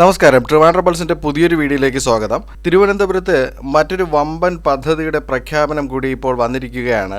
നമസ്കാരം. ട്രിവാൻഡ്ര പൾസിന്റെ പുതിയൊരു വീഡിയോയിലേക്ക് സ്വാഗതം. തിരുവനന്തപുരത്ത് മറ്റൊരു വമ്പൻ പദ്ധതിയുടെ പ്രഖ്യാപനം കൂടി ഇപ്പോൾ വന്നിരിക്കുകയാണ്.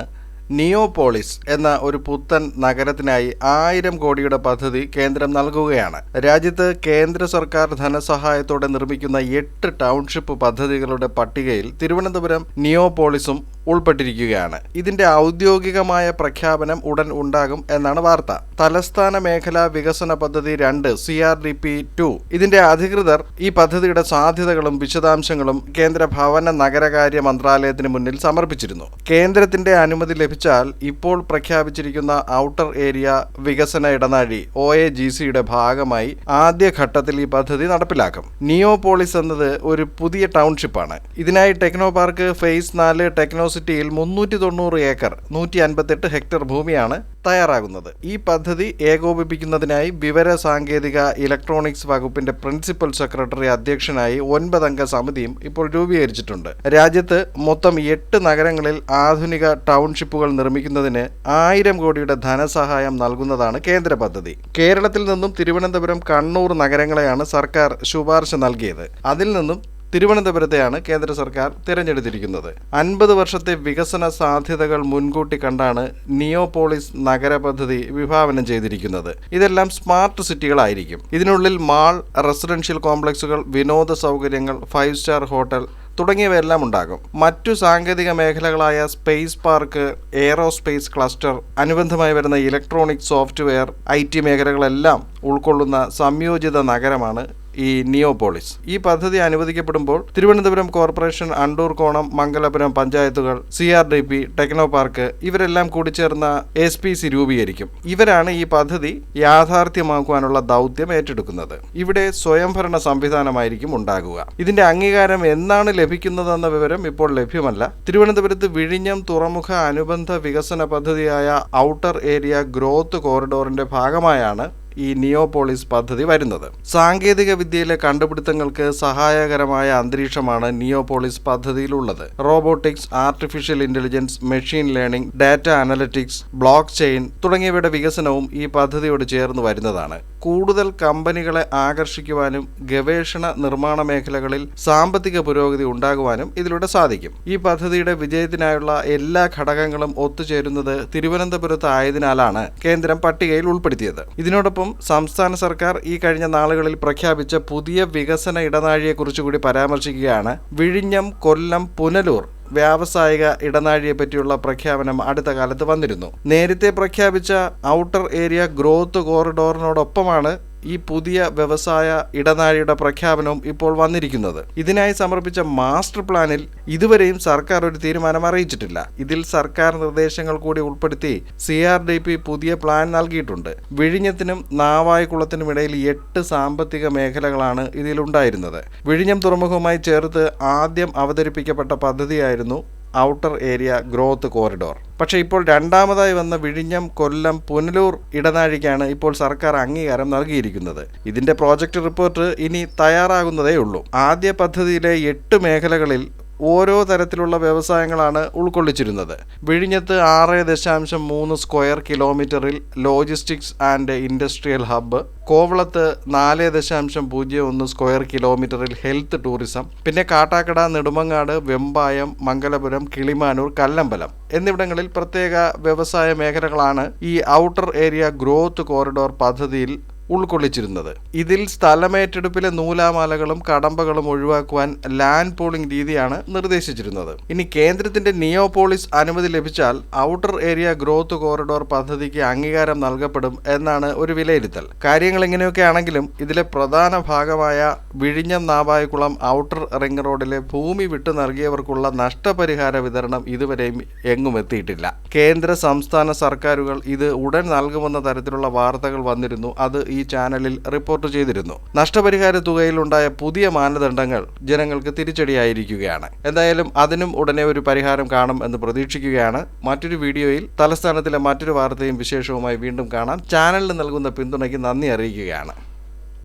നിയോപോളിസ് എന്ന ഒരു പുത്തൻ നഗരത്തിനായി ആയിരം കോടിയുടെ പദ്ധതി കേന്ദ്രം നൽകുകയാണ്. രാജ്യത്ത് കേന്ദ്ര സർക്കാർ ധനസഹായത്തോടെ നിർമ്മിക്കുന്ന എട്ട് ടൗൺഷിപ്പ് പദ്ധതികളുടെ പട്ടികയിൽ തിരുവനന്തപുരം നിയോപോളിസും ഉൾപ്പെട്ടിരിക്കുകയാണ്. ഇതിന്റെ ഔദ്യോഗികമായ പ്രഖ്യാപനം ഉടൻ ഉണ്ടാകും എന്നാണ് വാർത്ത. തലസ്ഥാന മേഖലാ വികസന പദ്ധതി രണ്ട് C R D P two. ഇതിന്റെ അധികൃതർ ഈ പദ്ധതിയുടെ സാധ്യതകളും വിശദാംശങ്ങളും കേന്ദ്ര ഭവന നഗരകാര്യ മന്ത്രാലയത്തിന് മുന്നിൽ സമർപ്പിച്ചിരുന്നു. കേന്ദ്രത്തിന്റെ അനുമതി ലഭിച്ചാൽ ഇപ്പോൾ പ്രഖ്യാപിച്ചിരിക്കുന്ന ഔട്ടർ ഏരിയ വികസന ഇടനാഴി ഒ എ ജി സിയുടെ ഭാഗമായി ആദ്യഘട്ടത്തിൽ ഈ പദ്ധതി നടപ്പിലാക്കും. നിയോപോളിസ് എന്നത് ഒരു പുതിയ ടൗൺഷിപ്പാണ്. ഇതിനായി ടെക്നോ പാർക്ക് ഫേസ് നാല് ടെക്നോ സിറ്റിയിൽ മുന്നൂറ്റി തൊണ്ണൂറ് ഏക്കർ നൂറ്റി അൻപത്തെട്ട് ഹെക്ടർ ഭൂമിയാണ് തയ്യാറാകുന്നത്. ഈ പദ്ധതി ഏകോപിപ്പിക്കുന്നതിനായി വിവര സാങ്കേതിക ഇലക്ട്രോണിക്സ് വകുപ്പിന്റെ പ്രിൻസിപ്പൽ സെക്രട്ടറി അധ്യക്ഷനായി ഒൻപതംഗ സമിതിയും ഇപ്പോൾ രൂപീകരിച്ചിട്ടുണ്ട്. രാജ്യത്ത് മൊത്തം എട്ട് നഗരങ്ങളിൽ ആധുനിക ടൗൺഷിപ്പുകൾ നിർമ്മിക്കുന്നതിന് ആയിരം കോടിയുടെ ധനസഹായം നൽകുന്നതാണ് കേന്ദ്ര പദ്ധതി. കേരളത്തിൽ നിന്നും തിരുവനന്തപുരം കണ്ണൂർ നഗരങ്ങളെയാണ് സർക്കാർ ശുപാർശ നൽകിയത്. അതിൽ നിന്നും തിരുവനന്തപുരത്തെയാണ് കേന്ദ്ര സർക്കാർ തിരഞ്ഞെടുത്തിരിക്കുന്നത്. അൻപത് വർഷത്തെ വികസന സാധ്യതകൾ മുൻകൂട്ടി കണ്ടാണ് നിയോപോളിസ് നഗര പദ്ധതി വിഭാവനം ചെയ്തിരിക്കുന്നത്. ഇതെല്ലാം സ്മാർട്ട് സിറ്റികളായിരിക്കും. ഇതിനുള്ളിൽ മാൾ റെസിഡൻഷ്യൽ കോംപ്ലക്സുകൾ വിനോദ സൗകര്യങ്ങൾ ഫൈവ് സ്റ്റാർ ഹോട്ടൽ തുടങ്ങിയവയെല്ലാം ഉണ്ടാകും. മറ്റു സാങ്കേതിക മേഖലകളായ സ്പേസ് പാർക്ക് എയറോസ്പേസ് ക്ലസ്റ്റർ അനുബന്ധമായി വരുന്ന ഇലക്ട്രോണിക് സോഫ്റ്റ്വെയർ ഐ മേഖലകളെല്ലാം ഉൾക്കൊള്ളുന്ന സംയോജിത നഗരമാണ് ഈ നിയോപോളിസ് ഈ പദ്ധതി അനുവദിക്കപ്പെടുമ്പോൾ തിരുവനന്തപുരം കോർപ്പറേഷൻ അണ്ടൂർ കോണം മംഗലപുരം പഞ്ചായത്തുകൾ C R D P techno park ഇവരെല്ലാം കൂടി ചേർന്ന എസ് പി സി രൂപീകരിക്കും. ഇവരാണ് ഈ പദ്ധതി യാഥാർത്ഥ്യമാക്കുവാനുള്ള ദൗത്യം ഏറ്റെടുക്കുന്നത്. ഇവിടെ സ്വയംഭരണ സംവിധാനമായിരിക്കും ഉണ്ടാകുക. ഇതിന്റെ അംഗീകാരം എന്നാണ് ലഭിക്കുന്നതെന്ന വിവരം ഇപ്പോൾ ലഭ്യമല്ല. തിരുവനന്തപുരത്ത് വിഴിഞ്ഞം തുറമുഖ അനുബന്ധ വികസന പദ്ധതിയായ ഔട്ടർ ഏരിയ ഗ്രോത്ത് കോറിഡോറിന്റെ ഭാഗമായാണ് ഈ നിയോപോളിസ് പദ്ധതി വരുന്നത്. സാങ്കേതിക വിദ്യയിലെ കണ്ടുപിടുത്തങ്ങൾക്ക് സഹായകരമായ അന്തരീക്ഷമാണ് Neopolis പദ്ധതിയിലുള്ളത്. Robotics artificial intelligence machine learning data analytics blockchain തുടങ്ങിയവയുടെ വികസനവും ഈ പദ്ധതിയോട് ചേർന്ന് വരുന്നതാണ്. കൂടുതൽ കമ്പനികളെ ആകർഷിക്കുവാനും ഗവേഷണ നിർമ്മാണ മേഖലകളിൽ സാമ്പത്തിക പുരോഗതി ഉണ്ടാകുവാനും ഇതിലൂടെ സാധിക്കും. ഈ പദ്ധതിയുടെ വിജയത്തിനായുള്ള എല്ലാ ഘടകങ്ങളും ഒത്തുചേരുന്നത് തിരുവനന്തപുരത്ത് ആയതിനാലാണ് കേന്ദ്രം പട്ടികയിൽ ഉൾപ്പെടുത്തിയത്. ഇതിനോടൊപ്പം സംസ്ഥാന സർക്കാർ ഈ കഴിഞ്ഞ നാളുകളിൽ പ്രഖ്യാപിച്ച പുതിയ വികസന ഇടനാഴിയെക്കുറിച്ചുകൂടി പരാമർശിക്കുകയാണ് വിഴിഞ്ഞം കൊല്ലം പുനലൂർ വ്യാവസായിക ഇടനാഴിയെ പറ്റിയുള്ള പ്രഖ്യാപനം അടുത്ത കാലത്ത് വന്നിരുന്നു. നേരത്തെ പ്രഖ്യാപിച്ച ഔട്ടർ ഏരിയ ഗ്രോത്ത് കോറിഡോറിനോടൊപ്പമാണ് ഈ പുതിയ വ്യവസായ ഇടനാഴിയുടെ പ്രഖ്യാപനവും ഇപ്പോൾ വന്നിരിക്കുന്നത്. ഇതിനായി സമർപ്പിച്ച മാസ്റ്റർ പ്ലാനിൽ ഇതുവരെയും സർക്കാർ ഒരു തീരുമാനം അറിയിച്ചിട്ടില്ല. ഇതിൽ സർക്കാർ നിർദ്ദേശങ്ങൾ കൂടി ഉൾപ്പെടുത്തി സി ആർ ഡി പി പുതിയ പ്ലാൻ നൽകിയിട്ടുണ്ട്. വിഴിഞ്ഞത്തിനും നാവായിക്കുളത്തിനും ഇടയിൽ എട്ട് സാമ്പത്തിക മേഖലകളാണ് ഇതിലുണ്ടായിരുന്നത്. വിഴിഞ്ഞം തുറമുഖവുമായി ചേർത്ത് ആദ്യം അവതരിപ്പിക്കപ്പെട്ട പദ്ധതിയായിരുന്നു ഔട്ടർ ഏരിയ ഗ്രോത്ത് കോറിഡോർ. പക്ഷേ ഇപ്പോൾ രണ്ടാമതായി വന്ന വിഴിഞ്ഞം കൊല്ലം പുനലൂർ ഇടനാഴിക്കാണ് ഇപ്പോൾ സർക്കാർ അംഗീകാരം നൽകിയിരിക്കുന്നത്. ഇതിന്റെ പ്രോജക്റ്റ് റിപ്പോർട്ട് ഇനി തയ്യാറാകുന്നതേ ഉള്ളൂ ആദ്യ പദ്ധതിയിലെ എട്ട് മേഖലകളിൽ ഓരോ തരത്തിലുള്ള വ്യവസായങ്ങളാണ് ഉൾക്കൊള്ളിച്ചിരുന്നത്. വിഴിഞ്ഞത്ത് ആറ് ദശാംശം മൂന്ന് സ്ക്വയർ കിലോമീറ്ററിൽ ലോജിസ്റ്റിക്സ് ആൻഡ് ഇൻഡസ്ട്രിയൽ ഹബ്ബ് കോവളത്ത് നാല് ദശാംശം പൂജ്യം ഒന്ന് സ്ക്വയർ കിലോമീറ്ററിൽ ഹെൽത്ത് ടൂറിസം പിന്നെ കാട്ടാക്കട നെടുമങ്ങാട് വെമ്പായം മംഗലപുരം കിളിമാനൂർ കല്ലമ്പലം എന്നിവിടങ്ങളിൽ പ്രത്യേക വ്യവസായ മേഖലകളാണ് ഈ ഔട്ടർ ഏരിയ ഗ്രോത്ത് കോറിഡോർ പദ്ധതിയിൽ ഉൾക്കൊള്ളിച്ചിരുന്നത്. ഇതിൽ സ്ഥലമേറ്റെടുപ്പിലെ നൂലാമാലകളും കടമ്പകളും ഒഴിവാക്കുവാൻ ലാൻഡ് പോളിംഗ് രീതിയാണ് നിർദ്ദേശിച്ചിരുന്നത്. ഇനി കേന്ദ്രത്തിന്റെ നിയോപോളിസ് അനുമതി ലഭിച്ചാൽ ഔട്ടർ ഏരിയ ഗ്രോത്ത് കോറിഡോർ പദ്ധതിക്ക് അംഗീകാരം നൽകപ്പെടും എന്നാണ് ഒരു വിലയിരുത്തൽ. കാര്യങ്ങൾ ഇങ്ങനെയൊക്കെ ആണെങ്കിലും ഇതിലെ പ്രധാന ഭാഗമായ വിഴിഞ്ഞം നാവായകുളം ഔട്ടർ റിംഗ് റോഡിലെ ഭൂമി വിട്ടു നൽകിയവർക്കുള്ള നഷ്ടപരിഹാര വിതരണം ഇതുവരെയും എങ്ങും എത്തിയിട്ടില്ല. കേന്ദ്ര സംസ്ഥാന സർക്കാരുകൾ ഇത് ഉടൻ നൽകുമെന്ന തരത്തിലുള്ള വാർത്തകൾ വന്നിരുന്നു. അത് ഈ ചാനലിൽ റിപ്പോർട്ട് ചെയ്തിരുന്നു. നഷ്ടപരിഹാര തുകയിലുണ്ടായ പുതിയ മാനദണ്ഡങ്ങൾ ജനങ്ങൾക്ക് തിരിച്ചടിയായിരിക്കുകയാണ്. എന്തായാലും അതിനും ഉടനെ ഒരു പരിഹാരം കാണും എന്ന് പ്രതീക്ഷിക്കുകയാണ്. മറ്റൊരു വീഡിയോയിൽ തലസ്ഥാനത്തിലെ മറ്റൊരു വാർത്തയും വിശേഷവുമായി വീണ്ടും കാണാം. ചാനലിന് നൽകുന്ന പിന്തുണയ്ക്ക് നന്ദി അറിയിക്കുകയാണ്.